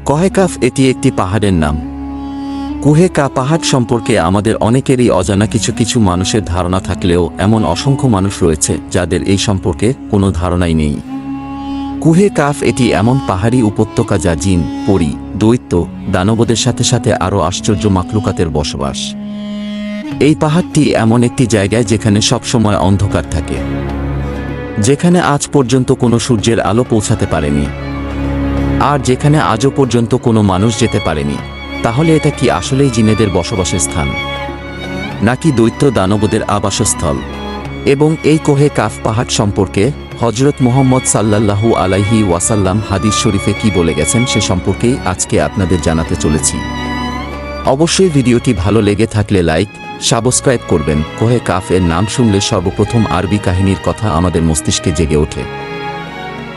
কহেকাফ এটি একটি পাহাড়ের নাম। কুহেকা পাহাড় সম্পর্কে আমাদের অনেকেরই অজানা কিছু কিছু মানুষের ধারণা থাকলেও এমন অসংখ্য মানুষ রয়েছে যাদের এই সম্পর্কে কোনো ধারণাই নেই। কুহে কাফ এটি এমন পাহাড়ি উপত্যকা যা জিন, পরি, দৈত্য, দানবদের সাথে সাথে আরও আশ্চর্য মাকলুকাতের বসবাস। এই পাহাড়টি এমন একটি জায়গায় যেখানে সবসময় অন্ধকার থাকে, যেখানে আজ পর্যন্ত কোনো সূর্যের আলো পৌঁছাতে পারেনি। আর যেখানে আজও পর্যন্ত কোনো মানুষ যেতে পারেনি, তাহলে এটা কি আসলেই জিনেদের বসবাসের স্থান? নাকি দৈত্য দানবদের আবাসস্থল? এবং এই কোহে কাফ পাহাড় সম্পর্কে হজরত মোহাম্মদ সাল্লাল্লাহু আলাইহি ওয়াসাল্লাম হাদিস শরীফে কি বলে গেছেন সে সম্পর্কেই আজকে আপনাদের জানাতে চলেছি। অবশ্যই ভিডিওটি ভালো লেগে থাকলে লাইক, সাবস্ক্রাইব করবেন। কোহে কাফ এর নাম শুনলে সর্বপ্রথম আরবি কাহিনীর কথা আমাদের মস্তিষ্কে জেগে ওঠে।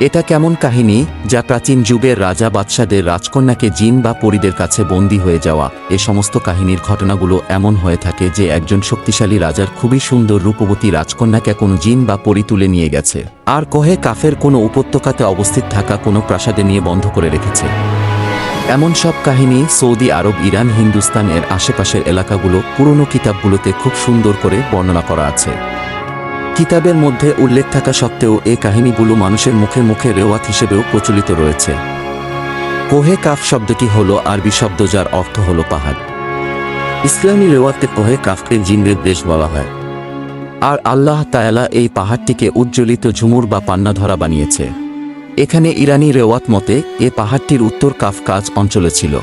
এটা কেমন কাহিনী? যা প্রাচীন যুগের রাজা বাদশাদের রাজকন্যাকে জিন বা পরীদের কাছে বন্দী হয়ে যাওয়া। এ সমস্ত কাহিনীর ঘটনাগুলো এমন হয়ে থাকে যে একজন শক্তিশালী রাজার খুবই সুন্দর রূপবতী রাজকন্যাকে কোনো জিন বা পরী তুলে নিয়ে গেছে। আর কহে কাফের কোনো উপত্যকাতে অবস্থিত থাকা কোনো প্রাসাদে নিয়ে বন্ধ করে রেখেছে। এমন সব কাহিনী সৌদি আরব, ইরান, হিন্দুস্তান এর আশেপাশের এলাকাগুলো পুরনো কিতাবগুলোতে খুব সুন্দর করে বর্ণনা করা আছে। কিতাবের মধ্যে উল্লেখ থাকা সত্ত্বেও এই কাহিনীগুলো মানুষের মুখে মুখে রেওয়াত হিসেবেও প্রচলিত রয়েছে। কোহে কাফ শব্দটি হল আরবি শব্দ যার অর্থ হল পাহাড়। ইসলামী রেওয়াতে কোহে কাফকে জিনের দেশ বলা হয়। আর আল্লাহ তায়ালা এই পাহাড়টিকে উজ্জ্বলিত ঝুমুর বা পান্না ধরা বানিয়েছে। এখানে ইরানি রেওয়াত মতে এ পাহাড়টির উত্তর কাফ কাফকাজ অঞ্চলে ছিল।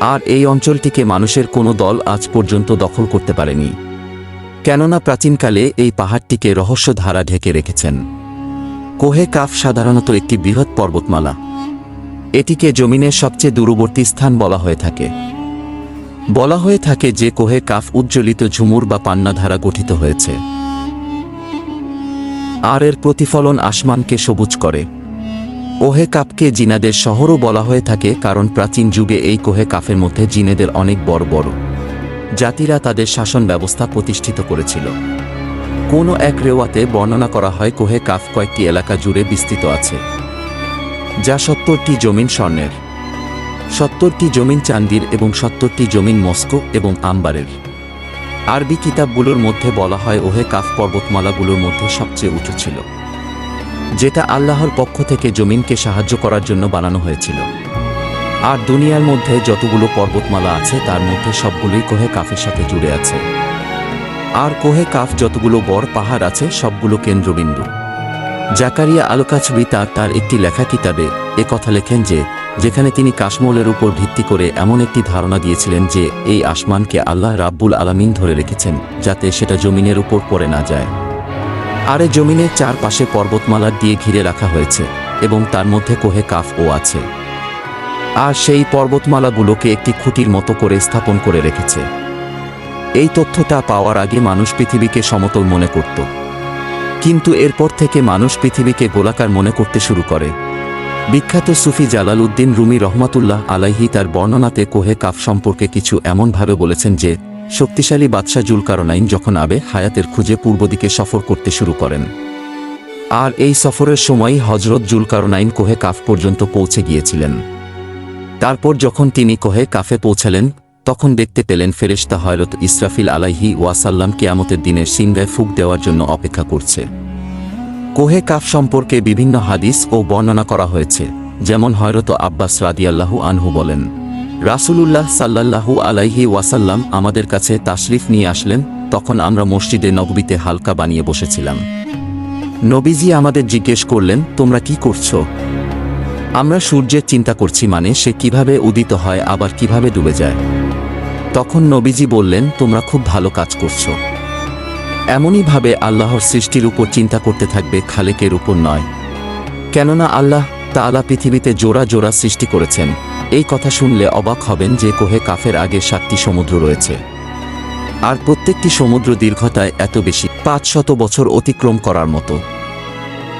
আর এই অঞ্চলটিকে মানুষের কোনো দল আজ পর্যন্ত দখল করতে পারেনি। কেননা প্রাচীনকালে এই পাহাড়টিকে রহস্য ধারা ঢেকে রেখেছেন। কোহে কাফ সাধারণত একটি বৃহৎ পর্বতমালা। এটিকে জমিনের সবচেয়ে দূরবর্তী স্থান বলা হয়ে থাকে। বলা হয়ে থাকে যে কোহে কাফ উজ্জ্বলিত ঝুমুর বা পান্না ধারা গঠিত হয়েছে। আর এর প্রতিফলন আসমানকে সবুজ করে। ওহে কাপকে জিনাদের শহরও বলা হয়ে থাকে কারণ প্রাচীন যুগে এই কোহে কাফের মধ্যে জিনেদের অনেক বড় বড়। জাতিরা তাদের শাসন ব্যবস্থা প্রতিষ্ঠিত করেছিল। কোনো এক রেওয়াতে বর্ণনা করা হয়, কোহে কাফ কয়েকটি এলাকা জুড়ে বিস্তৃত আছে, যা সত্তরটি জমিন স্বর্ণের। সত্তরটি জমিন চান্দির এবং সত্তরটি জমিন মস্কো এবং আম্বারের। আরবি কিতাবগুলোর মধ্যে বলা হয়, ওহে কাফ পর্বতমালাগুলোর মধ্যে সবচেয়ে উঁচু ছিল, যেটা আল্লাহর পক্ষ থেকে জমিনকে সাহায্য করার জন্য বানানো হয়েছিল। আর দুনিয়ার মধ্যে যতগুলো পর্বতমালা আছে, তার মধ্যে সবগুলোই কোহে কাফের সাথে জুড়ে আছে। আর কোহে কাফ যতগুলো বড় পাহাড় আছে, সবগুলো কেন্দ্রবিন্দু। জাকারিয়া আলোকাছবি তার একটি লেখা কিতাবে এ কথা লেখেন যে, যেখানে তিনি কাশমলের উপর ভিত্তি করে এমন একটি ধারণা দিয়েছিলেন যে, এই আসমানকে আল্লাহ রাব্বুল আলামিন ধরে রেখেছেন, যাতে সেটা জমিনের উপর পড়ে না যায়। আরে জমিনের চারপাশে পর্বতমালার দিয়ে ঘিরে রাখা হয়েছে, এবং তার মধ্যে কোহে কাফ ও আছে। আর সেই পর্বতমালাগুলোকে একটি খুঁটির মতো করে স্থাপন করে রেখেছে। এই তথ্যটা পাওয়ার আগে মানুষ পৃথিবীকে সমতল মনে করত। কিন্তু এরপর থেকে মানুষ পৃথিবীকে গোলাকার মনে করতে শুরু করে। বিখ্যাত সুফি জালাল উদ্দিন রুমি রহমাতুল্লাহ আলাইহি তার বর্ণনাতে কোহে কাফ সম্পর্কে কিছু এমনভাবে বলেছেন যে, শক্তিশালী বাদশাহ জুলকারনাইন যখন আবে হায়াতের খুঁজে পূর্ব দিকে সফর করতে শুরু করেন। আর এই সফরের সময়ই হজরত জুলকারনাইন কোহে কাফ পর্যন্ত পৌঁছে গিয়েছিলেন। তারপর যখন তিনি কোহে কাফে পৌঁছালেন, তখন দেখতে পেলেন ফেরেশতা হয়রত ইসরাফিল আলাইহি ওয়াসাল্লাম কেয়ামতের দিনের সিংগায় ফুক দেওয়ার জন্য অপেক্ষা করছে। কোহে কাফ সম্পর্কে বিভিন্ন হাদিস ও বর্ণনা করা হয়েছে, যেমন হয়রত আব্বাস রাদিয়াল্লাহু আনহু বলেন, রাসূলুল্লাহ সাল্লাল্লাহু আলাইহি ওয়াসাল্লাম আমাদের কাছে তাশরিফ নিয়ে আসলেন, তখন আমরা মসজিদে নববীতে হালকা বানিয়ে বসেছিলাম। নবীজি আমাদের জিজ্ঞেস করলেন, তোমরা কি করছ? আমরা সূর্যের চিন্তা করছি মানে সে কীভাবে উদিত হয়, আবার কীভাবে ডুবে যায়। তখন নবীজি বললেন, তোমরা খুব ভালো কাজ করছ। এমনইভাবে আল্লাহর সৃষ্টির উপর চিন্তা করতে থাকবে খালেকের উপর নয়। কেননা আল্লাহ তাআলা পৃথিবীতে জোড়া জোড়া সৃষ্টি করেছেন। এই কথা শুনলে অবাক হবেন যে কোহে কাফের আগে সাতটি সমুদ্র রয়েছে। আর প্রত্যেকটি সমুদ্র দীর্ঘতায় এত বেশি। পাঁচ শত বছর অতিক্রম করার মতো।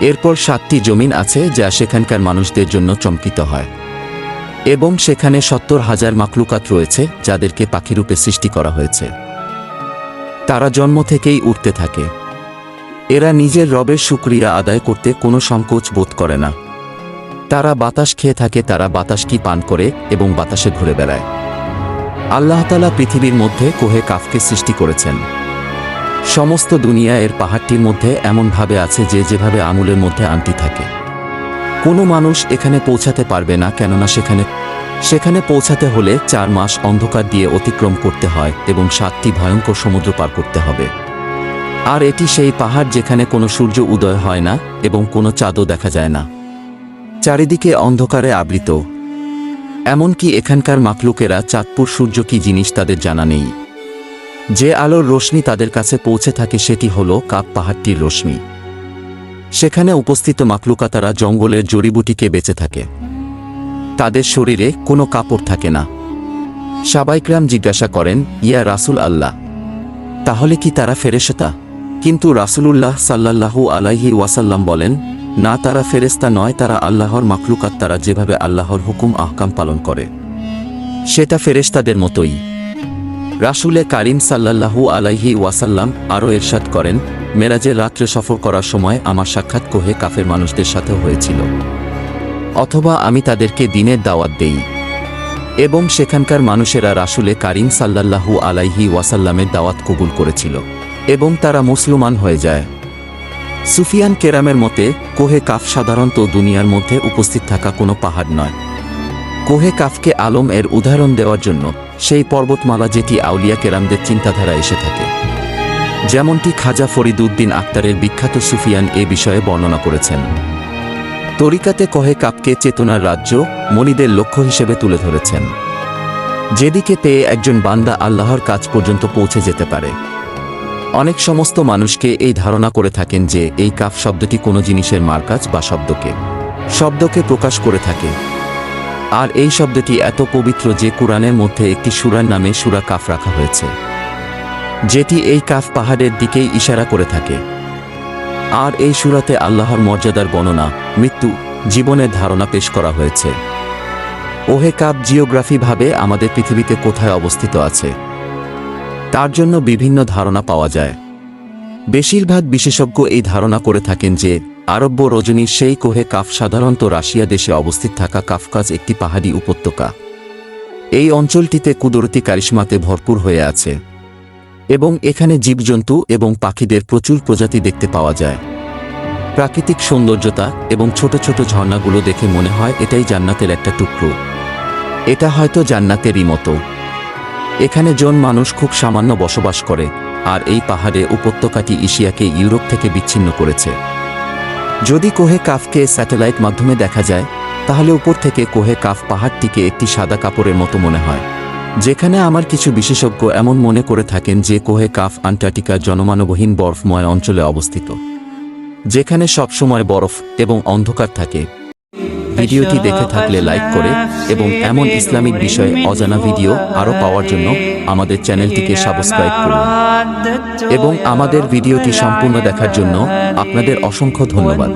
এরপর সাতটি জমিন আছে যা সেখানকার মানুষদের জন্য চমকিত হয়। এবং সেখানে সত্তর হাজার মাকলুকাত রয়েছে যাদেরকে পাখিরূপে সৃষ্টি করা হয়েছে। তারা জন্ম থেকেই উঠতে থাকে। এরা নিজের রবের শুক্রিয়া আদায় করতে কোনো সংকোচ বোধ করে না। তারা বাতাস খেয়ে থাকে, তারা বাতাস কি পান করে এবং বাতাসে ঘুরে বেড়ায়। আল্লাহতালা পৃথিবীর মধ্যে কোহে কাফকে সৃষ্টি করেছেন। সমস্ত দুনিয়া এর পাহাড়টির মধ্যে এমনভাবে আছে যে যেভাবে আঙুলের মধ্যে আংটি থাকে। কোনো মানুষ এখানে পৌঁছাতে পারবে না, কেননা সেখানে সেখানে পৌঁছাতে হলে চার মাস অন্ধকার দিয়ে অতিক্রম করতে হয় এবং সাতটি ভয়ঙ্কর সমুদ্র পার করতে হবে। আর এটি সেই পাহাড় যেখানে কোনো সূর্য উদয় হয় না এবং কোনো চাঁদও দেখা যায় না। চারিদিকে অন্ধকারে আবৃত। এমনকি এখানকার মাকলুকেরা চাঁদপুর সূর্য কি জিনিস তাদের জানা নেই। যে আলোর রশ্মি তাদের কাছে পৌঁছে থাকে সেটি হল কাপ পাহাড়টির রশ্মি। সেখানে উপস্থিত মাকলুকাতারা জঙ্গলের জড়িবুটিকে বেঁচে থাকে। তাদের শরীরে কোনো কাপড় থাকে না। সাবাইকরাম জিজ্ঞাসা করেন, ইয়া রাসুল আল্লাহ, তাহলে কি তারা ফেরেশতা? কিন্তু রাসূলুল্লাহ সাল্লাল্লাহু আলাইহি ওয়াসাল্লাম বলেন, না, তারা ফেরেস্তা নয়, তারা আল্লাহর মাকলুকাত, তারা যেভাবে আল্লাহর হুকুম, আহকাম পালন করে। সেটা ফেরেশতাদের মতোই। রাসূলে কারিম সাল্লাল্লাহু আলাইহি ওয়াসাল্লাম আরও এরশাদ করেন মেরাজের রাত্রে সফর করার সময় আমার সাক্ষাৎ কোহে কাফের মানুষদের সাথে হয়েছিল। অথবা আমি তাদেরকে দিনের দাওয়াত দেই। এবং সেখানকার মানুষেরা রাসুলে কারিম সাল্লাল্লাহু আলাইহি ওয়াসাল্লামের দাওয়াত কবুল করেছিল, এবং তারা মুসলমান হয়ে যায়। সুফিয়ান কেরামের মতে, কোহে কাফ সাধারণত দুনিয়ার মধ্যে উপস্থিত থাকা কোনো পাহাড় নয়। কোহে কাফকে আলম এর উদাহরণ দেওয়ার জন্য সেই পর্বতমালা যেটি আউলিয়া কেরামদের চিন্তাধারা এসে থাকে। যেমনটি খাজা ফরিদুদ্দিন আক্তারের বিখ্যাত সুফিয়ান এ বিষয়ে বর্ণনা করেছেন। তরিকাতে কহে কাপকে চেতনার রাজ্য, মনিদের লক্ষ্য হিসেবে তুলে ধরেছেন। যেদিকে পেয়ে একজন বান্দা আল্লাহর কাজ পর্যন্ত পৌঁছে যেতে পারে। অনেক সমস্ত মানুষকে এই ধারণা করে থাকেন যে এই কাফ শব্দটি কোনো জিনিসের মার্কাজ বা শব্দকে। শব্দকে প্রকাশ করে থাকে। আর এই শব্দটি এত পবিত্র যে কোরআনের মধ্যে একটি সুরার নামে সুরা কাফ রাখা হয়েছে, যেটি এই কাফ পাহাড়ের দিকেই ইশারা করে থাকে। আর এই সুরাতে আল্লাহর মর্যাদার বর্ণনা মৃত্যু, জীবনের ধারণা পেশ করা হয়েছে। ওহে কাপ জিওগ্রাফিভাবে আমাদের পৃথিবীতে কোথায় অবস্থিত আছে? তার জন্য বিভিন্ন ধারণা পাওয়া যায়। বেশিরভাগ বিশেষজ্ঞ এই ধারণা করে থাকেন যে আরব্য রজনীর সেই কোহে কাফ সাধারণত রাশিয়া দেশে অবস্থিত থাকা কাফকাজ একটি পাহাড়ি উপত্যকা। এই অঞ্চলটিতে কুদরতি কারিশমাতে ভরপুর হয়ে আছে এবং এখানে জীবজন্তু এবং পাখিদের প্রচুর প্রজাতি দেখতে পাওয়া যায়। প্রাকৃতিক সৌন্দর্যতা এবং ছোট ছোট ঝর্ণাগুলো দেখে মনে হয় এটাই জান্নাতের একটা টুকরো। এটা হয়তো জান্নাতেরই মতো। এখানে জন মানুষ খুব সামান্য বসবাস করে, আর এই পাহাড়ে উপত্যকাটি এশিয়াকে ইউরোপ থেকে বিচ্ছিন্ন করেছে। যদি কোহে কাফকে স্যাটেলাইট মাধ্যমে দেখা যায়, তাহলে উপর থেকে কোহে কাফ পাহাড়টিকে একটি সাদা কাপড়ের মতো মনে হয়। যেখানে আমার কিছু বিশেষজ্ঞ এমন মনে করে থাকেন যে কোহে কাফ আন্টার্কটিকার জনমানবহীন বরফময় অঞ্চলে অবস্থিত। যেখানে সবসময় বরফ এবং অন্ধকার থাকে ভিডিওটি দেখে থাকলে লাইক করে এবং এমন ইসলামিক বিষয়ে অজানা ভিডিও আরও পাওয়ার জন্য আমাদের চ্যানেলটিকে সাবস্ক্রাইব করুন। এবং আমাদের ভিডিওটি সম্পূর্ণ দেখার জন্য আপনাদের অসংখ্য ধন্যবাদ।